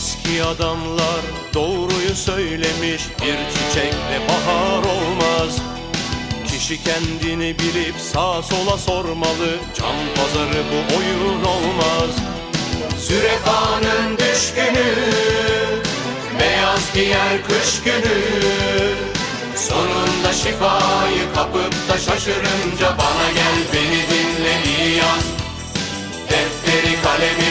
Eski adamlar doğruyu söylemiş Bir çiçekle bahar olmaz. Kişi kendini bilip sağa sola sormalı Can pazarı bu oyun olmaz. Zürefanın düşkünü Beyaz giyer kış günü. Sonunda şifayı kapıp da şaşırınca Bana gel beni dinle iyi yaz Defteri kalemi